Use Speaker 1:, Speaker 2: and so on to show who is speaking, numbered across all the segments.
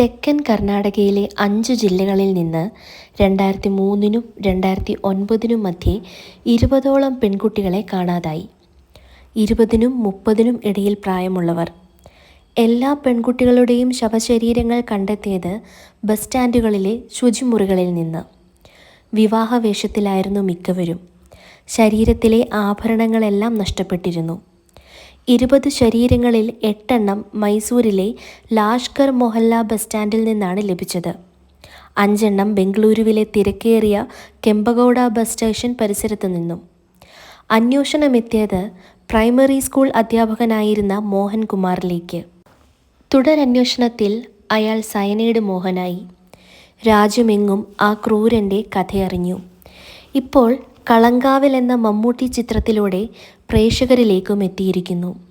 Speaker 1: തെക്കൻ കർണാടകയിലെ അഞ്ച് ജില്ലകളിൽ നിന്ന് രണ്ടായിരത്തി മൂന്നിനും രണ്ടായിരത്തി ഒൻപതിനും മധ്യേ ഇരുപതോളം പെൺകുട്ടികളെ കാണാതായി. ഇരുപതിനും മുപ്പതിനും ഇടയിൽ പ്രായമുള്ളവർ. എല്ലാ പെൺകുട്ടികളുടെയും ശവശരീരങ്ങൾ കണ്ടെത്തിയത് ബസ് സ്റ്റാൻഡുകളിലെ ശുചിമുറികളിൽ നിന്ന്. വിവാഹവേഷത്തിലായിരുന്നു മിക്കവരും. ശരീരത്തിലെ ആഭരണങ്ങളെല്ലാം നഷ്ടപ്പെട്ടിരുന്നു. ഇരുപത് ശരീരങ്ങളിൽ എട്ടെണ്ണം മൈസൂരിലെ ലാഷ്കർ മൊഹല്ല ബസ് സ്റ്റാൻഡിൽ നിന്നാണ് ലഭിച്ചത്. അഞ്ചെണ്ണം ബംഗളൂരുവിലെ തിരക്കേറിയ കെമ്പഗൌഡ ബസ് സ്റ്റേഷൻ പരിസരത്തു നിന്നും. അന്വേഷണമെത്തിയത് പ്രൈമറി സ്കൂൾ അധ്യാപകനായിരുന്ന മോഹൻകുമാറിലേക്ക്. തുടരന്വേഷണത്തിൽ അയാൾ സയനൈഡ് മോഹനായി. രാജ്യമെങ്ങും ആ ക്രൂരന്റെ കഥയറിഞ്ഞു. ഇപ്പോൾ കളങ്കാവിൽ എന്ന മമ്മൂട്ടി ചിത്രത്തിലൂടെ പ്രേക്ഷകരിലേക്കും എത്തിയിരിക്കുന്നു.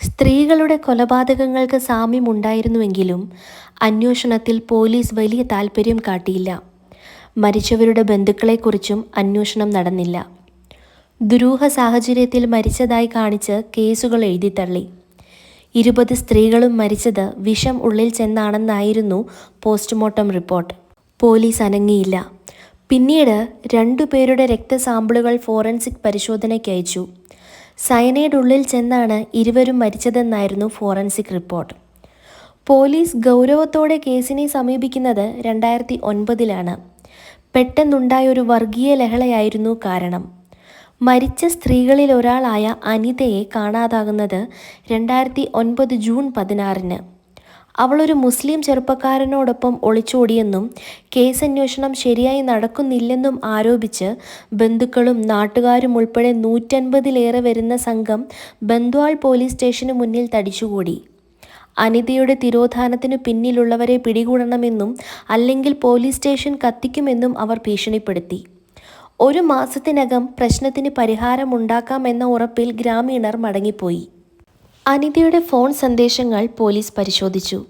Speaker 1: സ്ത്രീകളുടെ കൊലപാതകങ്ങൾക്ക് സാമ്യമുണ്ടായിരുന്നുവെങ്കിലും അന്വേഷണത്തിൽ പോലീസ് വലിയ താൽപ്പര്യം കാട്ടിയില്ല. മരിച്ചവരുടെ ബന്ധുക്കളെക്കുറിച്ചും അന്വേഷണം നടന്നില്ല. ദുരൂഹ സാഹചര്യത്തിൽ മരിച്ചതായി കാണിച്ച് കേസുകൾ എഴുതിത്തള്ളി. ഇരുപത് സ്ത്രീകളും മരിച്ചത് വിഷം ഉള്ളിൽ ചെന്നാണെന്നായിരുന്നു പോസ്റ്റ്മോർട്ടം റിപ്പോർട്ട്. പോലീസ് അനങ്ങിയില്ല. പിന്നീട് രണ്ടുപേരുടെ രക്തസാമ്പിളുകൾ ഫോറൻസിക് പരിശോധനയ്ക്ക് അയച്ചു. സയനൈഡ് ഉള്ളിൽ ചെന്നാണ് ഇരുവരും മരിച്ചതെന്നായിരുന്നു ഫോറൻസിക് റിപ്പോർട്ട്. പോലീസ് ഗൗരവത്തോടെ കേസിനെ സമീപിക്കുന്നത് രണ്ടായിരത്തി ഒൻപതിലാണ് പെട്ടെന്നുണ്ടായൊരു വർഗീയ ലഹളയായിരുന്നു കാരണം. മരിച്ച സ്ത്രീകളിൽ ഒരാളായ അനിതയെ കാണാതാകുന്നത് രണ്ടായിരത്തി ഒൻപത് ജൂൺ പതിനാറിന്. അവളൊരു മുസ്ലിം ചെറുപ്പക്കാരനോടൊപ്പം ഒളിച്ചോടിയെന്നും കേസന്വേഷണം ശരിയായി നടക്കുന്നില്ലെന്നും ആരോപിച്ച് ബന്ധുക്കളും നാട്ടുകാരും ഉൾപ്പെടെ നൂറ്റൻപതിലേറെ വരുന്ന സംഘം ബന്ദ്വാൾ പോലീസ് സ്റ്റേഷന് മുന്നിൽ തടിച്ചുകൂടി. അനിതയുടെ തിരോധാനത്തിനു പിന്നിലുള്ളവരെ പിടികൂടണമെന്നും അല്ലെങ്കിൽ പോലീസ് സ്റ്റേഷൻ കത്തിക്കുമെന്നും അവർ ഭീഷണിപ്പെടുത്തി. ഒരു മാസത്തിനകം പ്രശ്നത്തിന് പരിഹാരമുണ്ടാക്കാമെന്ന ഉറപ്പിൽ ഗ്രാമീണർ മടങ്ങിപ്പോയി. അനിതയുടെ ഫോൺ സന്ദേശങ്ങൾ പോലീസ് പരിശോധിച്ചു.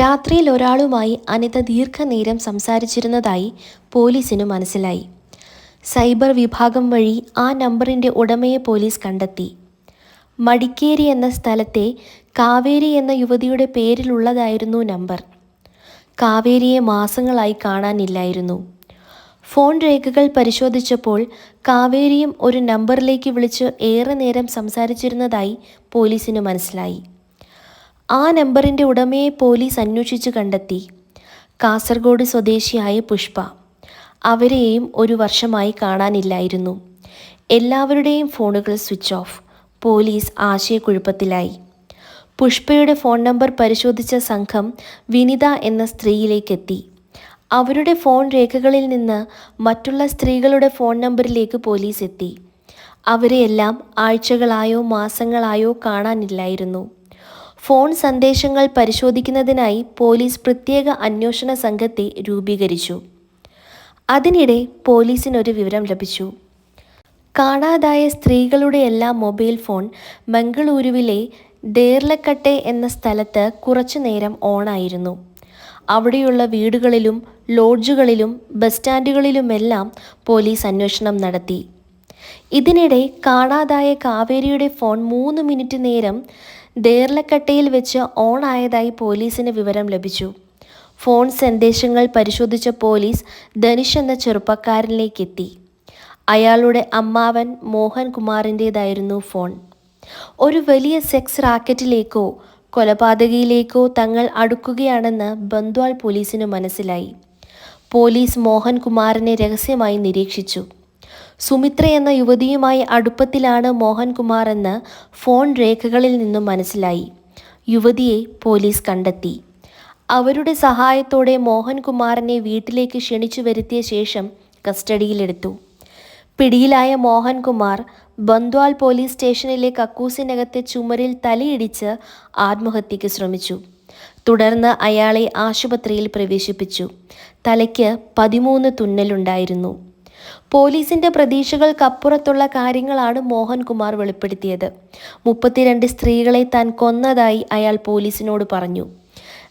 Speaker 1: രാത്രിയിൽ ഒരാളുമായി അനിത ദീർഘനേരം സംസാരിച്ചിരുന്നതായി പോലീസിനു മനസ്സിലായി. സൈബർ വിഭാഗം വഴി ആ നമ്പറിന്റെ ഉടമയെ പോലീസ് കണ്ടെത്തി. മടിക്കേരി എന്ന സ്ഥലത്തെ കാവേരി എന്ന യുവതിയുടെ പേരിലുള്ളതായിരുന്നു നമ്പർ. കാവേരിയെ മാസങ്ങളായി കാണാനില്ലായിരുന്നു. ഫോൺ രേഖകൾ പരിശോധിച്ചപ്പോൾ കാവേരിയും ഒരു നമ്പറിലേക്ക് വിളിച്ച് ഏറെ നേരം സംസാരിച്ചിരുന്നതായി പോലീസിന് മനസ്സിലായി. ആ നമ്പറിന്റെ ഉടമയെ പോലീസ് അന്വേഷിച്ചു കണ്ടെത്തി. കാസർഗോഡ് സ്വദേശിയായ പുഷ്പ. അവരെയും ഒരു വർഷമായി കാണാനില്ലായിരുന്നു. എല്ലാവരുടെയും ഫോണുകൾ സ്വിച്ച് ഓഫ്. പോലീസ് ആശയക്കുഴപ്പത്തിലായി. പുഷ്പയുടെ ഫോൺ നമ്പർ പരിശോധിച്ച സംഘം വിനിത എന്ന സ്ത്രീയിലേക്കെത്തി. അവരുടെ ഫോൺ രേഖകളിൽ നിന്ന് മറ്റുള്ള സ്ത്രീകളുടെ ഫോൺ നമ്പറിലേക്ക് പോലീസ് എത്തി. അവരെയെല്ലാം ആഴ്ചകളായോ മാസങ്ങളായോ കാണാനില്ലായിരുന്നു. ഫോൺ സന്ദേശങ്ങൾ പരിശോധിക്കുന്നതിനായി പോലീസ് പ്രത്യേക അന്വേഷണ സംഘത്തെ രൂപീകരിച്ചു. അതിനിടെ പോലീസിനൊരു വിവരം ലഭിച്ചു. കാണാതായ സ്ത്രീകളുടെ എല്ലാ മൊബൈൽ ഫോൺ മംഗളൂരുവിലെ ദേർലക്കട്ടെ എന്ന സ്ഥലത്ത് കുറച്ചു നേരം ഓണായിരുന്നു. അവിടെയുള്ള വീടുകളിലും ലോഡ്ജുകളിലും ബസ് സ്റ്റാൻഡുകളിലുമെല്ലാം പോലീസ് അന്വേഷണം നടത്തി. ഇതിനിടെ കാണാതായ കാവേരിയുടെ ഫോൺ മൂന്ന് മിനിറ്റ് നേരം ദേർലക്കട്ടയിൽ വെച്ച് ഓൺ ആയതായി പോലീസിന് വിവരം ലഭിച്ചു. ഫോൺ സന്ദേശങ്ങൾ പരിശോധിച്ച പോലീസ് ധനുഷ് എന്ന ചെറുപ്പക്കാരനിലേക്കെത്തി. അയാളുടെ അമ്മാവൻ മോഹൻ കുമാറിന്റേതായിരുന്നു ഫോൺ. ഒരു വലിയ സെക്സ് റാക്കറ്റിലേക്കോ കൊലപാതകയിലേക്കോ തങ്ങൾ അടുക്കുകയാണെന്ന് ബന്ദ്വാൾ പോലീസിനു മനസ്സിലായി. പോലീസ് മോഹൻകുമാറിനെ രഹസ്യമായി നിരീക്ഷിച്ചു. സുമിത്ര എന്ന യുവതിയുമായി അടുപ്പത്തിലാണ് മോഹൻകുമാർ എന്ന് ഫോൺ രേഖകളിൽ നിന്നും മനസ്സിലായി. യുവതിയെ പോലീസ് കണ്ടെത്തി. അവരുടെ സഹായത്തോടെ മോഹൻകുമാറിനെ വീട്ടിലേക്ക് ക്ഷണിച്ചു വരുത്തിയ ശേഷം കസ്റ്റഡിയിലെടുത്തു. പിടിയിലായ മോഹൻകുമാർ ബന്ദ്വാൾ പോലീസ് സ്റ്റേഷനിലെ കക്കൂസിനകത്തെ ചുമരിൽ തലയിടിച്ച് ആത്മഹത്യയ്ക്ക് ശ്രമിച്ചു. തുടർന്ന് അയാളെ ആശുപത്രിയിൽ പ്രവേശിപ്പിച്ചു. തലയ്ക്ക് പതിമൂന്ന് തുന്നലുണ്ടായിരുന്നു. പോലീസിന്റെ പ്രതീക്ഷകൾക്കപ്പുറത്തുള്ള കാര്യങ്ങളാണ് മോഹൻകുമാർ വെളിപ്പെടുത്തിയത്. മുപ്പത്തിരണ്ട് സ്ത്രീകളെ താൻ കൊന്നതായി അയാൾ പോലീസിനോട് പറഞ്ഞു.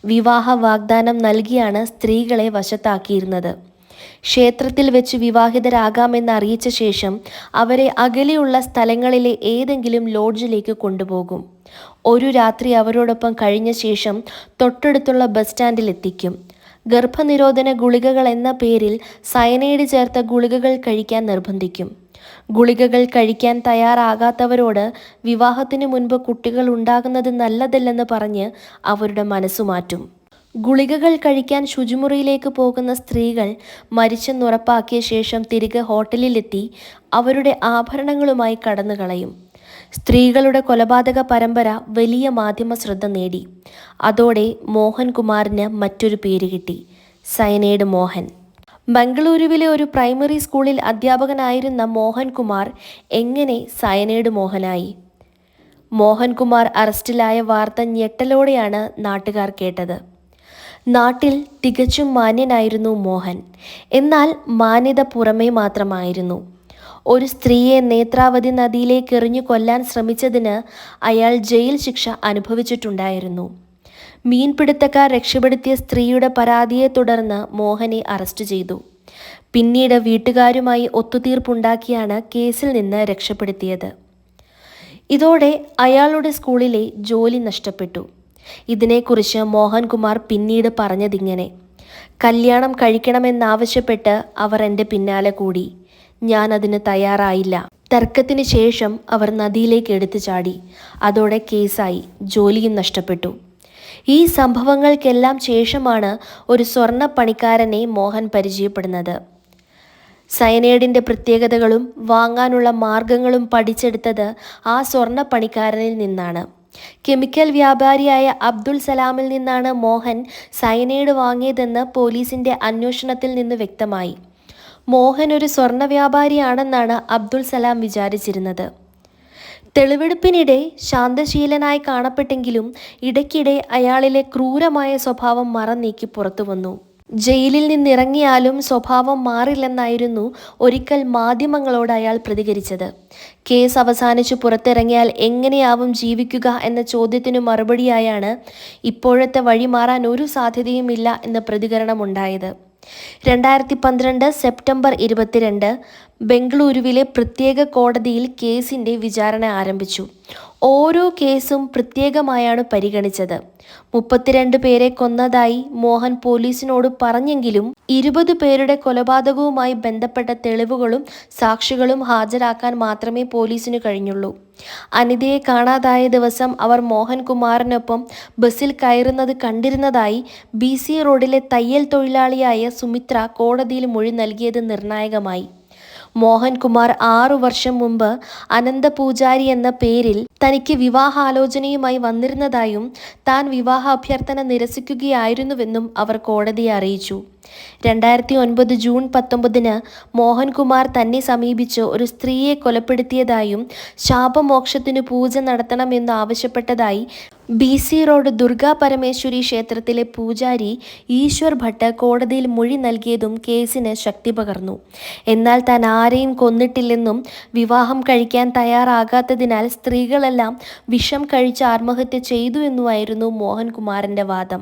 Speaker 1: വിവാഹ വാഗ്ദാനം നൽകിയാണ് സ്ത്രീകളെ വശത്താക്കിയിരുന്നത്. ക്ഷേത്രത്തിൽ വെച്ച് വിവാഹിതരാകാമെന്ന് അറിയിച്ച ശേഷം അവരെ അകലെയുള്ള സ്ഥലങ്ങളിലെ ഏതെങ്കിലും ലോഡ്ജിലേക്ക് കൊണ്ടുപോകും. ഒരു രാത്രി അവരോടൊപ്പം കഴിഞ്ഞ ശേഷം തൊട്ടടുത്തുള്ള ബസ് സ്റ്റാൻഡിൽ എത്തിക്കും. ഗർഭനിരോധന ഗുളികകൾ എന്ന പേരിൽ സയനൈഡ് ചേർത്ത ഗുളികകൾ കഴിക്കാൻ നിർബന്ധിക്കും. ഗുളികകൾ കഴിക്കാൻ തയ്യാറാകാത്തവരോട് വിവാഹത്തിന് മുൻപ് കുട്ടികൾ ഉണ്ടാകുന്നത് നല്ലതല്ലെന്ന് പറഞ്ഞ് അവരുടെ മനസ്സു മാറ്റും. ഗുളികകൾ കഴിക്കാൻ ശുചിമുറിയിലേക്ക് പോകുന്ന സ്ത്രീകൾ മരിച്ചെന്നുറപ്പാക്കിയ ശേഷം തിരികെ ഹോട്ടലിലെത്തി അവരുടെ ആഭരണങ്ങളുമായി കടന്നു കളയും സ്ത്രീകളുടെ കൊലപാതക പരമ്പര വലിയ മാധ്യമ ശ്രദ്ധ നേടി. അതോടെ മോഹൻകുമാറിന് മറ്റൊരു പേര് കിട്ടി സയനേഡ് മോഹൻ. ബംഗളൂരുവിലെ ഒരു പ്രൈമറി സ്കൂളിൽ അധ്യാപകനായിരുന്ന മോഹൻകുമാർ എങ്ങനെ സയനേഡ് മോഹനായി? മോഹൻകുമാർ അറസ്റ്റിലായ വാർത്ത ഞെട്ടലോടെയാണ് നാട്ടുകാർ കേട്ടത്. നാട്ടിൽ തികച്ചും മാന്യനായിരുന്നു മോഹൻ. എന്നാൽ മാന്യത പുറമേ മാത്രമായിരുന്നു. ഒരു സ്ത്രീയെ നേത്രാവതി നദിയിലേക്ക് എറിഞ്ഞു കൊല്ലാൻ ശ്രമിച്ചതിന് അയാൾ ജയിൽ ശിക്ഷ അനുഭവിച്ചിട്ടുണ്ടായിരുന്നു. മീൻപിടുത്തക്കാർ രക്ഷപ്പെടുത്തിയ സ്ത്രീയുടെ പരാതിയെ തുടർന്ന് മോഹനെ അറസ്റ്റ് ചെയ്തു. പിന്നീട് വീട്ടുകാരുമായി ഒത്തുതീർപ്പുണ്ടാക്കിയാണ് കേസിൽ നിന്ന് രക്ഷപ്പെടുത്തിയത്. ഇതോടെ അയാളുടെ സ്കൂളിലെ ജോലി നഷ്ടപ്പെട്ടു. ഇതിനെക്കുറിച്ച് മോഹൻകുമാർ പിന്നീട് പറഞ്ഞതിങ്ങനെ കല്യാണം കഴിക്കണമെന്നാവശ്യപ്പെട്ട് അവർ എന്റെ പിന്നാലെ കൂടി. ഞാൻ അതിന് തയ്യാറായില്ല. തർക്കത്തിന് ശേഷം അവർ നദിയിലേക്ക് എടുത്തു ചാടി. അതോടെ കേസായി ജോലിയും നഷ്ടപ്പെട്ടു. ഈ സംഭവങ്ങൾക്കെല്ലാം ശേഷമാണ് ഒരു സ്വർണ പണിക്കാരനെ മോഹൻ പരിചയപ്പെടുന്നത്. സയനൈഡിന്റെ പ്രത്യേകതകളും വാങ്ങാനുള്ള മാർഗങ്ങളും പഠിച്ചെടുത്തത് ആ സ്വർണ പണിക്കാരനിൽ നിന്നാണ്. കെമിക്കൽ വ്യാപാരിയായ അബ്ദുൾ സലാമിൽ നിന്നാണ് മോഹൻ സയനൈഡ് വാങ്ങിയതെന്ന് പോലീസിന്റെ അന്വേഷണത്തിൽ നിന്ന് വ്യക്തമായി. മോഹൻ ഒരു സ്വർണ വ്യാപാരിയാണെന്നാണ് അബ്ദുൾ സലാം വിചാരിച്ചിരുന്നത്. തെളിവെടുപ്പിനിടെ ശാന്തശീലനായി കാണപ്പെട്ടെങ്കിലും ഇടയ്ക്കിടെ അയാളിലെ ക്രൂരമായ സ്വഭാവം മറന്നീക്കി പുറത്തു വന്നു ജയിലിൽ നിന്നിറങ്ങിയാലും സ്വഭാവം മാറില്ലെന്നായിരുന്നു ഒരിക്കൽ മാധ്യമങ്ങളോട് അയാൾ പ്രതികരിച്ചത്. കേസ് അവസാനിച്ചു പുറത്തിറങ്ങിയാൽ എങ്ങനെയാവും ജീവിക്കുക എന്ന ചോദ്യത്തിനു മറുപടിയായാണ് ഇപ്പോഴത്തെ വഴി മാറാൻ ഒരു സാധ്യതയുമില്ല എന്ന പ്രതികരണമുണ്ടായത്. രണ്ടായിരത്തി പന്ത്രണ്ട് സെപ്റ്റംബർ ഇരുപത്തിരണ്ട് ബംഗളൂരുവിലെ പ്രത്യേക കോടതിയിൽ കേസിന്റെ വിചാരണ ആരംഭിച്ചു. ഓരോ കേസും പ്രത്യേകമായാണ് പരിഗണിച്ചത്. മുപ്പത്തിരണ്ട് പേരെ കൊന്നതായി മോഹൻ പോലീസിനോട് പറഞ്ഞെങ്കിലും ഇരുപത് പേരുടെ കൊലപാതകവുമായി ബന്ധപ്പെട്ട തെളിവുകളും സാക്ഷികളും ഹാജരാക്കാൻ മാത്രമേ പോലീസിന് കഴിഞ്ഞുള്ളൂ. അനിതയെ കാണാതായ ദിവസം അവർ മോഹൻകുമാറിനൊപ്പം ബസ്സിൽ കയറുന്നത് കണ്ടിരുന്നതായി ബി സി റോഡിലെ തയ്യൽ തൊഴിലാളിയായ സുമിത്ര കോടതിയിൽ മൊഴി നൽകിയത് നിർണായകമായി. മോഹൻകുമാർ ആറു വർഷം മുമ്പ് അനന്തപൂജാരി എന്ന പേരിൽ തനിക്ക് വിവാഹാലോചനയുമായി വന്നിരുന്നതായും താൻ വിവാഹ അഭ്യർത്ഥന നിരസിക്കുകയായിരുന്നുവെന്നും അവർ കോടതിയെ അറിയിച്ചു. രണ്ടായിരത്തി ഒൻപത് ജൂൺ പത്തൊമ്പതിന് മോഹൻകുമാർ തന്നെ സമീപിച്ച് ഒരു സ്ത്രീയെ കൊലപ്പെടുത്തിയതായും ശാപമോക്ഷത്തിനു പൂജ നടത്തണമെന്ന് ആവശ്യപ്പെട്ടതായി B C road Durga Parameshwari ക്ഷേത്രത്തിലെ പൂജാരി ഈശ്വർ ഭട്ട് കോടതിയിൽ മൊഴി നൽകിയതും കേസിന് ശക്തി പകർന്നു. എന്നാൽ താൻ ആരെയും കൊന്നിട്ടില്ലെന്നും വിവാഹം കഴിക്കാൻ തയ്യാറാകാത്തതിനാൽ സ്ത്രീകളെല്ലാം വിഷം കഴിച്ച് ആത്മഹത്യ ചെയ്തു എന്നുമായിരുന്നു മോഹൻകുമാറിന്റെ വാദം.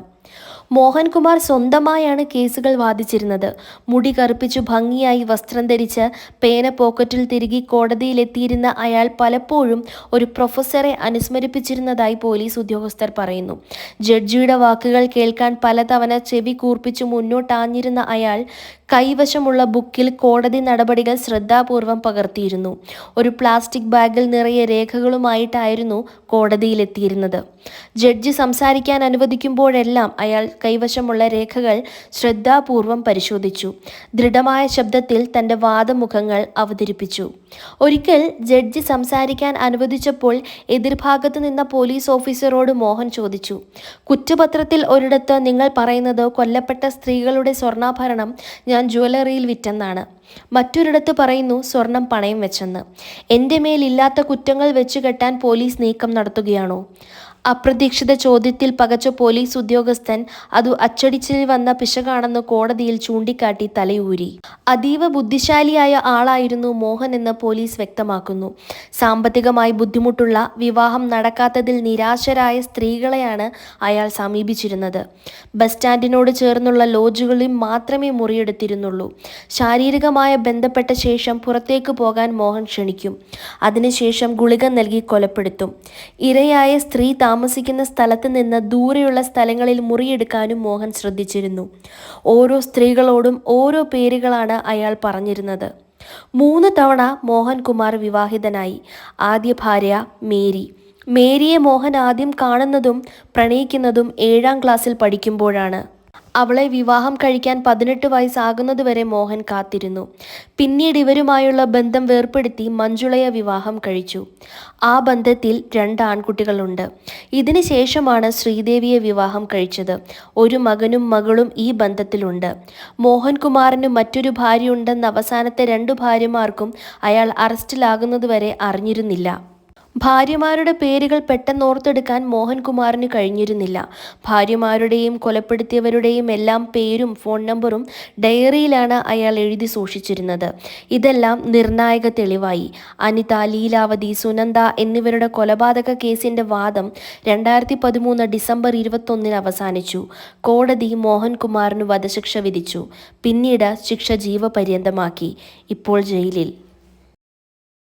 Speaker 1: മോഹൻകുമാർ സ്വന്തമായാണ് കേസുകൾ വാദിച്ചിരുന്നത്. മുടി കറുപ്പിച്ചു ഭംഗിയായി വസ്ത്രം ധരിച്ച് പേന പോക്കറ്റിൽ തിരികെ കോടതിയിലെത്തിയിരുന്ന അയാൾ പലപ്പോഴും ഒരു പ്രൊഫസറെ അനുസ്മരിപ്പിച്ചിരുന്നതായി പോലീസ് ഉദ്യോഗസ്ഥർ പറയുന്നു. ജഡ്ജിയുടെ വാക്കുകൾ കേൾക്കാൻ പലതവണ ചെവി കൂർപ്പിച്ചു മുന്നോട്ടാഞ്ഞിരുന്ന അയാൾ കൈവശമുള്ള ബുക്കിൽ കോടതി നടപടികൾ ശ്രദ്ധാപൂർവം പകർത്തിയിരുന്നു. ഒരു പ്ലാസ്റ്റിക് ബാഗിൽ നിറയെ രേഖകളുമായിട്ടായിരുന്നു കോടതിയിലെത്തിയിരുന്നത്. ജഡ്ജി സംസാരിക്കാൻ അനുവദിക്കുമ്പോഴെല്ലാം അയാൾ കൈവശമുള്ള രേഖകൾ ശ്രദ്ധാപൂർവം പരിശോധിച്ചു. ദൃഢമായ ശബ്ദത്തിൽ തന്റെ വാദമുഖങ്ങൾ അവതരിപ്പിച്ചു. ഒരിക്കൽ ജഡ്ജി സംസാരിക്കാൻ അനുവദിച്ചപ്പോൾ എതിർഭാഗത്ത് നിന്ന പോലീസ് ഓഫീസറോട് മോഹൻ ചോദിച്ചു കുറ്റപത്രത്തിൽ ഒരിടത്ത് നിങ്ങൾ പറയുന്നത് കൊല്ലപ്പെട്ട സ്ത്രീകളുടെ സ്വർണാഭരണം ഞാൻ ജ്വല്ലറിയിൽ വിറ്റെന്നാണ്. മറ്റൊരിടത്ത് പറയുന്നു സ്വർണം പണയം വെച്ചെന്ന്. എന്റെ മേലില്ലാത്ത കുറ്റങ്ങൾ വെച്ചുകെട്ടാൻ പോലീസ് നീക്കം നടത്തുകയാണോ? അപ്രതീക്ഷിത ചോദ്യത്തിൽ പകച്ച പോലീസ് ഉദ്യോഗസ്ഥൻ അതു അച്ചടിച്ചിൽ വന്ന പിശകാണെന്ന് കോടതിയിൽ ചൂണ്ടിക്കാട്ടി തലയൂരി. അതീവ ബുദ്ധിശാലിയായ ആളായിരുന്നു മോഹൻ എന്ന് പോലീസ് വ്യക്തമാക്കുന്നു. സാമ്പത്തികമായി ബുദ്ധിമുട്ടുള്ള വിവാഹം നടക്കാത്തതിൽ നിരാശരായ സ്ത്രീകളെയാണ് അയാൾ സമീപിച്ചിരുന്നത്. ബസ് സ്റ്റാൻഡിനോട് ചേർന്നുള്ള ലോഡ്ജുകളിൽ മാത്രമേ മുറിയെടുത്തിരുന്നുള്ളൂ. ശാരീരികമായ ബന്ധപ്പെട്ട ശേഷം പുറത്തേക്ക് പോകാൻ മോഹൻ ക്ഷണിക്കും. അതിനുശേഷം ഗുളിക നൽകി കൊലപ്പെടുത്തും. ഇരയായ സ്ത്രീ താമസിക്കുന്ന സ്ഥലത്ത് നിന്ന് ദൂരെയുള്ള സ്ഥലങ്ങളിൽ മുറിയെടുക്കാനും മോഹൻ ശ്രദ്ധിച്ചിരുന്നു. ഓരോ സ്ത്രീകളോടും ഓരോ പേരുകളാണ് അയാൾ പറഞ്ഞിരുന്നത്. മൂന്ന് തവണ മോഹൻകുമാർ വിവാഹിതനായി. ആദ്യ ഭാര്യ മേരി. മേരിയെ മോഹൻ ആദ്യം കാണുന്നതും പ്രണയിക്കുന്നതും ഏഴാം ക്ലാസ്സിൽ പഠിക്കുമ്പോഴാണ്. അവളെ വിവാഹം കഴിക്കാൻ പതിനെട്ട് വയസ്സാകുന്നതുവരെ മോഹൻ കാത്തിരുന്നു. പിന്നീട് ഇവരുമായുള്ള ബന്ധം വേർപ്പെടുത്തി മഞ്ജുളയെ വിവാഹം കഴിച്ചു. ആ ബന്ധത്തിൽ രണ്ട് ആൺകുട്ടികളുണ്ട്. ഇതിന് ശേഷമാണ് ശ്രീദേവിയെ വിവാഹം കഴിച്ചത്. ഒരു മകനും മകളും ഈ ബന്ധത്തിലുണ്ട്. മോഹൻകുമാറിന് മറ്റൊരു ഭാര്യയുണ്ടെന്ന് അവസാനത്തെ രണ്ടു ഭാര്യമാർക്കും അയാൾ അറസ്റ്റിലാകുന്നതുവരെ അറിഞ്ഞിരുന്നില്ല. ഭാര്യമാരുടെ പേരുകൾ പെട്ടെന്ന് ഓർത്തെടുക്കാൻ മോഹൻകുമാറിന് കഴിഞ്ഞിരുന്നില്ല. ഭാര്യമാരുടെയും കൊലപ്പെടുത്തിയവരുടെയും എല്ലാം പേരും ഫോൺ നമ്പറും ഡയറിയിലാണ് അയാൾ എഴുതി സൂക്ഷിച്ചിരുന്നത്. ഇതെല്ലാം നിർണായക തെളിവായി. അനിത ലീലാവതി സുനന്ദ എന്നിവരുടെ കൊലപാതക കേസിന്റെ വാദം രണ്ടായിരത്തി പതിമൂന്ന് ഡിസംബർ ഇരുപത്തൊന്നിന് അവസാനിച്ചു. കോടതി മോഹൻകുമാറിന് വധശിക്ഷ വിധിച്ചു. പിന്നീട് ശിക്ഷ ജീവപര്യന്തമാക്കി. ഇപ്പോൾ ജയിലിൽ.